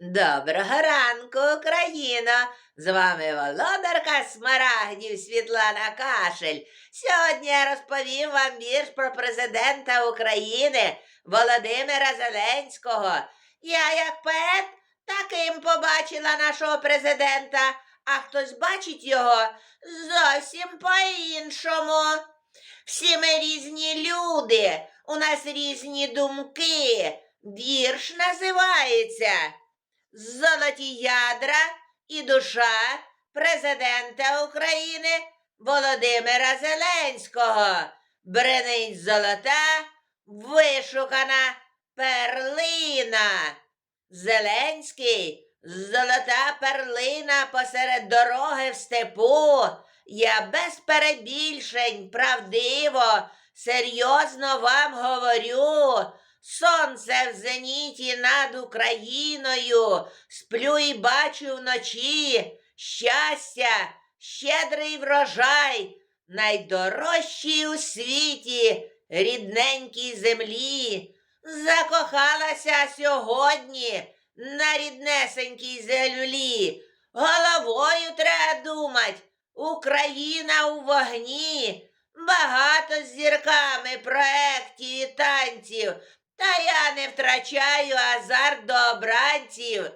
Доброго ранку, Україно! З вами володарка Смарагдів Світлана Кашель. Сьогодні я розповім вам вірш про президента України Володимира Зеленського. Я, як поет, таким побачила нашого президента, а хтось бачить його зовсім по-іншому. Всі ми різні люди, у нас різні думки. Вірш називається Золоті ядра і душа президента України Володимира Зеленського. Бренить золота, вишукана перлина. Зеленський золота перлина посеред дороги в степу. Я без перебільшень, правдиво, серйозно вам говорю. Сонце в зеніті над Україною, сплю і бачу вночі щастя, щедрий врожай, найдорожчий у світі, рідненькій землі. Закохалася сьогодні на ріднесенькій землі. Головою треба думать, Україна у вогні. Багато з зірками проєктів і танців, та я не втрачаю азарт до обранців.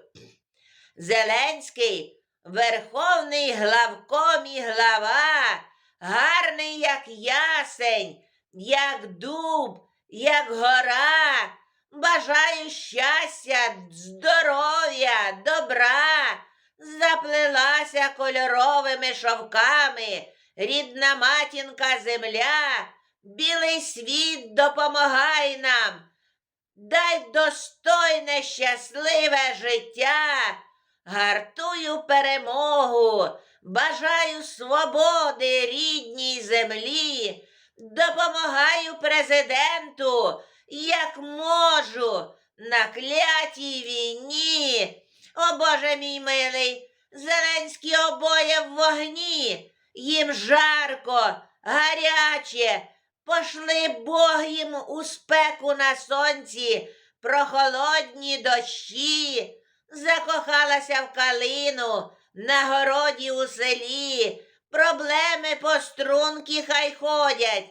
Зеленський верховний главком і глава, гарний, як ясень, як дуб, як гора. Бажаю щастя, здоров'я, добра. Заплелася кольоровими шовками рідна матінка земля, білий світ допомагай нам, дай достойне щасливе життя, гартую перемогу, бажаю свободи рідній землі, допомагаю президенту, як можу, на клятій війні. О Боже мій милий, Зеленський обоє в вогні! Їм жарко, гаряче, пошли Бог їм у спеку на сонці, прохолодні дощі, закохалася в калину, на городі у селі, проблеми по струнки хай ходять.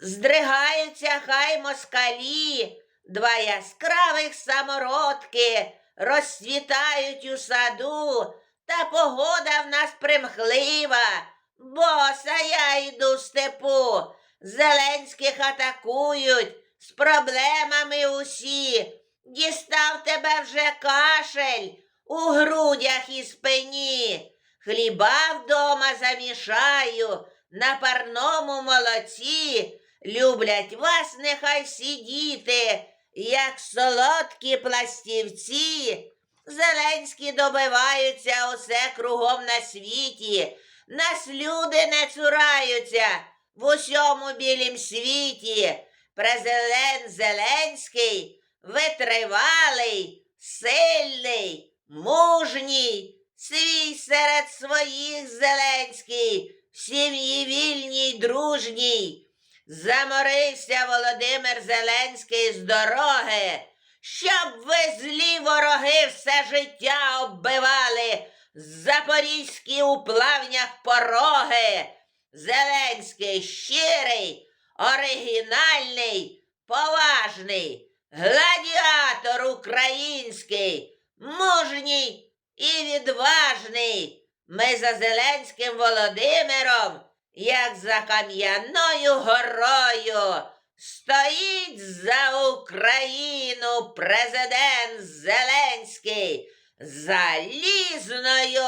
Здригаються хай москалі, два яскравих самородки розцвітають у саду, та погода в нас примхлива, боса я йду в степу, Зеленських атакують, з проблемами усі. Дістав тебе вже кашель у грудях і спині. Хліба вдома замішаю на парному молоці. Люблять вас нехай всі діти, як солодкі пластівці. Зеленські добиваються усе кругом на світі. Нас люди не цураються в усьому білім світі. Президент Зеленський витривалий, сильний, мужній, свій серед своїх Зеленський, в сім'ї вільній, дружній. Заморився Володимир Зеленський з дороги, щоб ви злі вороги все життя оббивали, запорізькі у плавнях пороги. Зеленський щирий, оригінальний, поважний, гладіатор український, мужній і відважний. Ми за Зеленським Володимиром, як за кам'яною горою, стоїть за Україну президент Зеленський залізною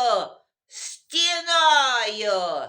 стіною.